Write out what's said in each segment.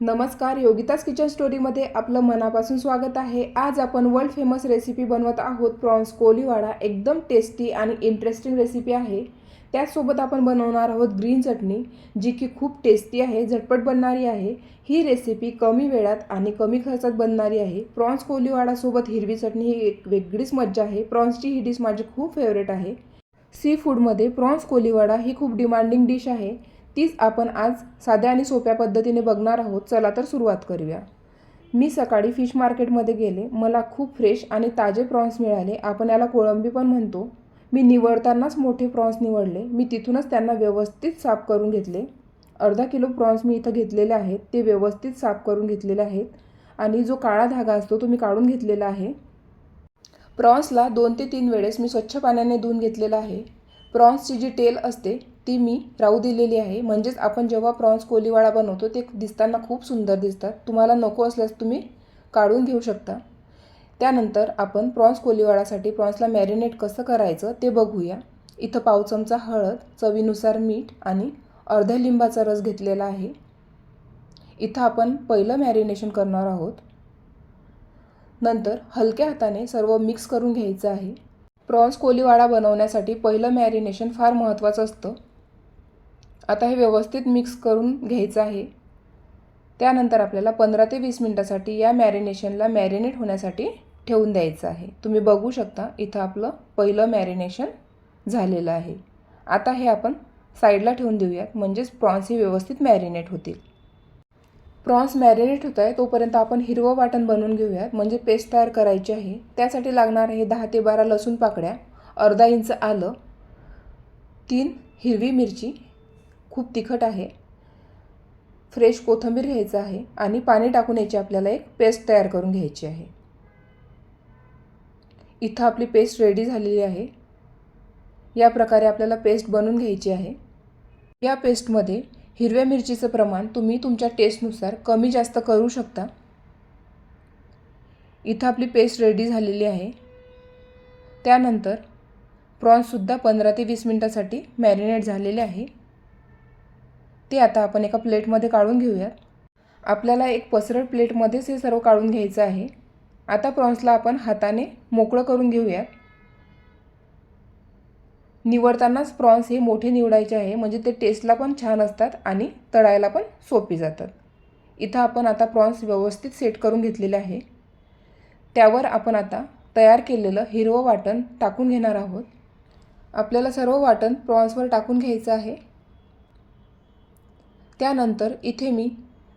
नमस्कार योगिताज किचन स्टोरीमध्ये आपलं मनापासून स्वागत आहे. आज आपण वर्ल्ड फेमस रेसिपी बनवत आहोत. प्रॉन्स कोलीवाडा एकदम टेस्टी आणि इंटरेस्टिंग रेसिपी आहे. त्याचसोबत आपण बनवणार आहोत ग्रीन चटणी जी की खूप टेस्टी आहे झटपट बनणारी आहे. ही रेसिपी कमी वेळात आणि कमी खर्चात बनणारी आहे. प्रॉन्स कोलीवाडासोबत हिरवी चटणी ही एक वेगळीच मज्जा आहे. प्रॉन्सची ही डिश माझी खूप फेवरेट आहे. सी फूडमध्ये प्रॉन्स कोलीवाडा ही खूप डिमांडिंग डिश आहे. तीच आपण आज साध्या आणि सोप्या पद्धतीने बघणार आहोत. चला तर सुरुवात करूया. मी सकाळी फिश मार्केटमध्ये गेले. मला खूप फ्रेश आणि ताजे प्रॉन्स मिळाले. आपण याला कोळंबी पण म्हणतो. मी निवडतानाच मोठे प्रॉन्स निवडले. मी तिथूनच त्यांना व्यवस्थित साफ करून घेतले. अर्धा किलो प्रॉन्स मी इथं घेतलेले आहेत. ते व्यवस्थित साफ करून घेतलेले आहेत. आणि जो काळा धागा असतो तो मी काढून घेतलेला आहे. प्रॉन्सला दोन ते तीन वेळेस मी स्वच्छ पाण्याने धुवून घेतलेला आहे. प्रॉन्सची जी टेल असते ती मी राहू दिलेली आहे. म्हणजेच आपण जेव्हा प्रॉन्स कोलीवाडा बनवतो ते दिसताना खूप सुंदर दिसतात. तुम्हाला नको असल्यास तुम्ही काढून घेऊ शकता. त्यानंतर आपण प्रॉन्स कोलीवाडासाठी प्रॉन्सला मॅरिनेट कसं करायचं ते बघूया. इथं पाव चमचा हळद चवीनुसार मीठ आणि अर्ध्या लिंबाचा रस घेतलेला आहे. इथं आपण पहिलं मॅरिनेशन करणार आहोत. नंतर हलक्या हाताने सर्व मिक्स करून घ्यायचं आहे. प्रॉन्स कोलीवाडा बनवण्यासाठी पहिलं मॅरिनेशन फार महत्त्वाचं असतं. आता हे व्यवस्थित मिक्स करून घ्यायचं आहे. त्यानंतर आपल्याला पंधरा ते वीस मिनटासाठी या मॅरिनेशनला मॅरिनेट होण्यासाठी ठेवून द्यायचं आहे. तुम्ही बघू शकता इथं आपलं पहिलं मॅरिनेशन झालेलं आहे. आता हे आपण साईडला ठेवून देऊयात म्हणजेच प्रॉन्स हे व्यवस्थित मॅरिनेट होतील. प्रॉन्स मॅरिनेट होत आहे तोपर्यंत आपण हिरवं वाटण बनवून घेऊयात म्हणजे पेस्ट तयार करायची आहे. त्यासाठी लागणार आहे दहा ते बारा लसूण पाकड्या अर्धा इंच आलं तीन हिरवी मिरची खूप तिखट आहे. फ्रेश कोथिंबीर घ्यायचं आहे आणि पाणी टाकून याची आपल्याला एक पेस्ट तयार करून घ्यायची आहे. इथं आपली पेस्ट रेडी झालेली आहे. या प्रकारे आपल्याला पेस्ट बनवून घ्यायची आहे. या पेस्टमध्ये हिरव्या मिरचीचं प्रमाण तुम्ही तुमच्या टेस्टनुसार कमी जास्त करू शकता. इथं आपली पेस्ट रेडी झालेली आहे. त्यानंतर प्रॉन्ससुद्धा पंधरा ते वीस मिनटासाठी मॅरिनेट झालेले आहे. ते आता आपण एका प्लेटमध्ये काढून घेऊयात. आपल्याला एक पसरट प्लेटमध्येच हे सर्व काढून घ्यायचं आहे. आता प्रॉन्सला आपण हाताने मोकळं करून घेऊयात. निवडतानाच प्रॉन्स हे मोठे निवडायचे आहे म्हणजे ते टेस्टला पण छान असतात आणि तळायला पण सोपी जातात. इथं आपण आता प्रॉन्स व्यवस्थित सेट करून घेतलेले आहे. त्यावर आपण आता तयार केलेलं हिरवं वाटण टाकून घेणार आहोत. आपल्याला सर्व वाटण प्रॉन्सवर टाकून घ्यायचं आहे. त्यानंतर इथे मी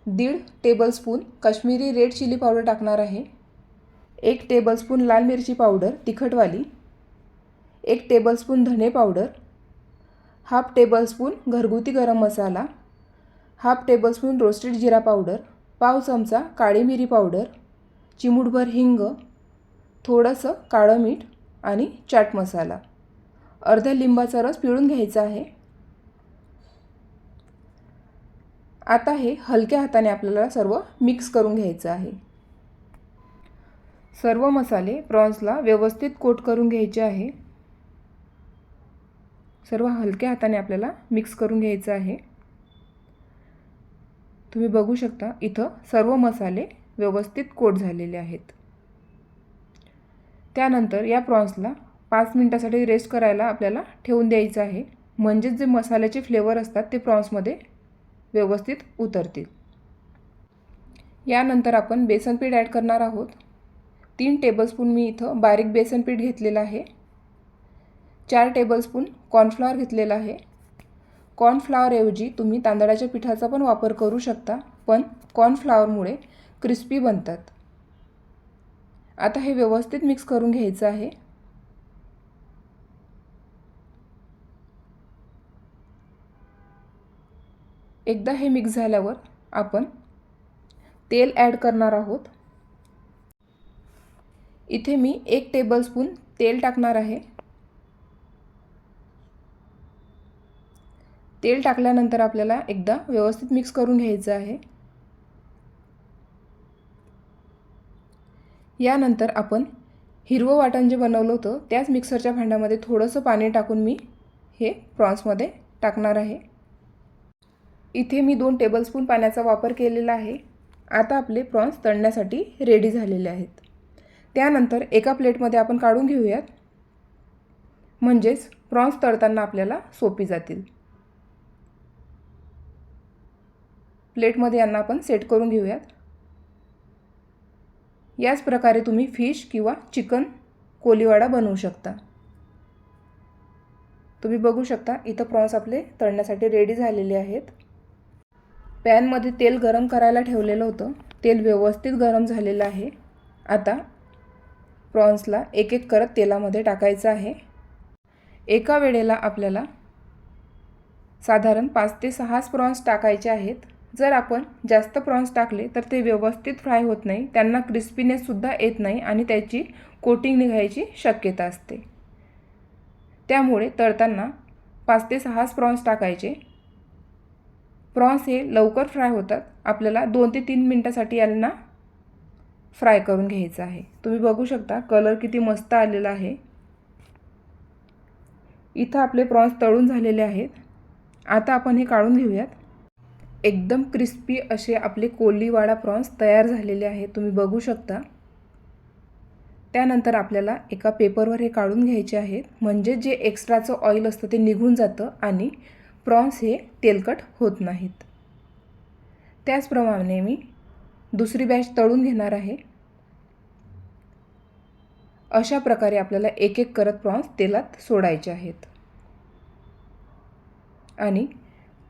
दीड tablespoon Kashmiri red chilli powder टाकणार आहे. एक टेबलस्पून लाल मिरची पावडर तिखटवाली. एक टेबलस्पून धने पावडर हाफ टेबलस्पून घरगुती garam masala. Half tablespoon roasted jeera powder पाव चमचा काळी मिरी पावडर चिमूटभर हिंग. थोडंसं काळं मीठ आणि चाट मसाला. अर्ध्या लिंबाचा रस पिळून घ्यायचा आहे. आता हे हलक्या हाताने आपल्याला सर्व मिक्स करून घ्यायचं आहे. सर्व मसाले प्रॉन्सला व्यवस्थित कोट करून घ्यायचे आहे. सर्व हलक्या हाताने आपल्याला मिक्स करून घ्यायचं आहे. तुम्ही बघू शकता इथं सर्व मसाले व्यवस्थित कोट झालेले आहेत. त्यानंतर या प्रॉन्सला पाच मिनटासाठी रेस्ट करायला आपल्याला ठेवून द्यायचं आहे. म्हणजेच जे मसाल्याचे फ्लेवर असतात ते प्रॉन्समध्ये व्यवस्थित उतरतील. यानंतर आपण बेसन पीठ ॲड करणार आहोत. तीन टेबलस्पून मी इथं बारीक बेसन पीठ घेतलेलं आहे. चार टेबलस्पून कॉर्नफ्लॉवर घेतलेला आहे. कॉर्नफ्लॉवरऐवजी तुम्ही तांदळाच्या पिठाचा पण वापर करू शकता पण कॉर्नफ्लॉवरमुळे क्रिस्पी बनतात. आता हे व्यवस्थित मिक्स करून घ्यायचं आहे. एकदा हे मिक्स झाल्यावर आपण तेल ॲड करणार आहोत. इथे मी एक टेबलस्पून तेल टाकणार आहे. तेल टाकल्यानंतर आपल्याला एकदा व्यवस्थित मिक्स करून घ्यायचं आहे. यानंतर आपण हिरवं वाटण जे बनवलं होतं त्याच मिक्सरच्या भांड्यामध्ये थोडंसं पाणी टाकून मी हे प्रॉन्समध्ये टाकणार आहे. इथे मी दोन टेबलस्पून पाण्याचा वापर केलेला आहे. आता आपले प्रॉन्स तळण्यासाठी रेडी झालेले आहेत. त्यानंतर एका प्लेटमध्ये आपण काढून घेऊयात. म्हणजेच प्रॉन्स तळताना आपल्याला सोपी जातील. प्लेटमध्ये यांना आपण सेट करून घेऊयात. याच प्रकारे तुम्ही फिश किंवा चिकन कोलीवाडा बनवू शकता. तुम्ही बघू शकता इथं प्रॉन्स आपले तळण्यासाठी रेडी झालेले आहेत. पॅनमध्ये तेल गरम करायला ठेवलेलं होतं. तेल व्यवस्थित गरम झालेलं आहे. आता प्रॉन्सला एक एक करत तेलामध्ये टाकायचं आहे. एका वेळेला आपल्याला साधारण पाच ते सहाच प्रॉन्स टाकायचे आहेत. जर आपण जास्त प्रॉन्स टाकले तर ते व्यवस्थित फ्राय होत नाही. त्यांना क्रिस्पीनेससुद्धा येत नाही आणि त्याची कोटिंग निघायची शक्यता असते. त्यामुळे तळताना पाच ते सहाच प्रॉन्स टाकायचे. प्रॉन्स हे लवकर फ्राय होतात. आपल्याला दोन ते तीन मिनटासाठी यांना फ्राय करून घ्यायचं आहे. तुम्ही बघू शकता कलर किती मस्त आलेला आहे. इथं आपले प्रॉन्स तळून झालेले आहेत. आता आपण हे काढून घेऊयात. एकदम क्रिस्पी असे आपले कोल्लीवाडा प्रॉन्स तयार झालेले आहेत. तुम्ही बघू शकता. त्यानंतर आपल्याला एका पेपरवर हे काढून घ्यायचे आहेत. म्हणजे जे एक्स्ट्राचं ऑइल असतं ते निघून जातं आणि प्रॉन्स हे तेलकट होत नाहीत. त्याचप्रमाणे मी दुसरी बॅच तळून घेणार आहे. अशा प्रकारे आपल्याला एक एक करत प्रॉन्स तेलात सोडायचे आहेत. आणि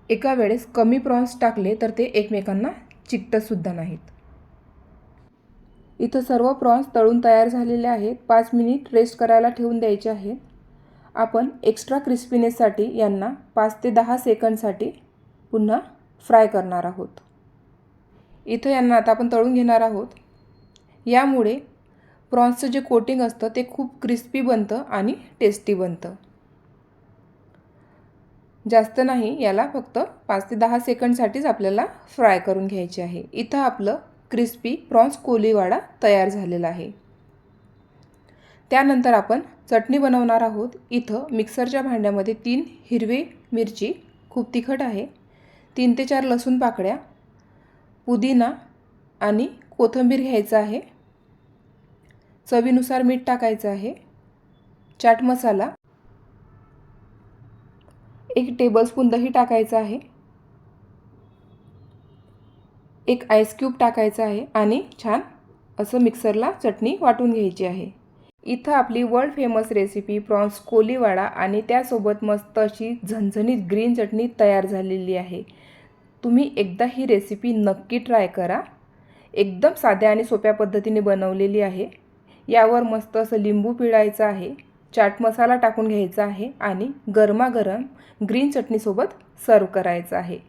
एका वेळेस कमी प्रॉन्स टाकले तर ते एकमेकांना चिकटतसुद्धा नाहीत. इथं सर्व प्रॉन्स तळून तयार झालेले आहेत. पाच मिनिट रेस्ट करायला ठेवून द्यायचे आहेत. आपण एक्स्ट्रा क्रिस्पीनेससाठी यांना पाच ते दहा सेकंडसाठी पुन्हा फ्राय करणार आहोत. इथं यांना आता आपण तळून घेणार आहोत. यामुळे प्रॉन्सचं जे कोटिंग असतं ते खूप क्रिस्पी बनतं आणि टेस्टी बनतं. जास्त नाही याला फक्त पाच ते दहा सेकंडसाठीच आपल्याला फ्राय करून घ्यायचे आहे. इथं आपलं क्रिस्पी प्रॉन्स कोलीवाडा तयार झालेला आहे. त्यानंतर आपण चटणी बनवणार आहोत. इथं मिक्सरच्या भांड्यामध्ये तीन हिरवी मिरची खूप तिखट आहे तीन ते चार लसूण पाकळ्या पुदिना आणि कोथिंबीर घ्यायचं आहे. चवीनुसार मीठ टाकायचं आहे. चाट मसाला एक टेबलस्पून दही टाकायचं आहे. एक आईस क्यूब टाकायचं आहे आणि छान असं मिक्सरला चटणी वाटून घ्यायची आहे. इथं आपली world famous recipe prawns Koliwada आणि त्यासोबत मस्त अशी झणझणीत ग्रीन चटणी तयार झालेली आहे. तुम्ही एकदा ही रेसिपी नक्की ट्राय करा. एकदम साध्या आणि सोप्या पद्धतीने बनवलेली आहे. यावर मस्त असं लिंबू पिळायचं आहे चाट मसाला टाकून घ्यायचा आहे आणि गरमागरम ग्रीन चटणीसोबत सर्व करायचं आहे.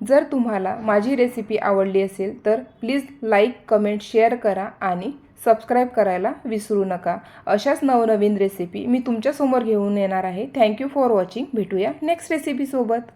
जर तुम्हाला माझी रेसिपी आवडली असेल तर प्लीज लाईक कमेंट शेअर करा आणि सबस्क्राईब करायला विसरू नका. अशाच नवनवीन रेसिपी मी तुमच्यासमोर घेऊन येणार आहे. थँक्यू फॉर वॉचिंग भेटूया नेक्स्ट रेसिपीसोबत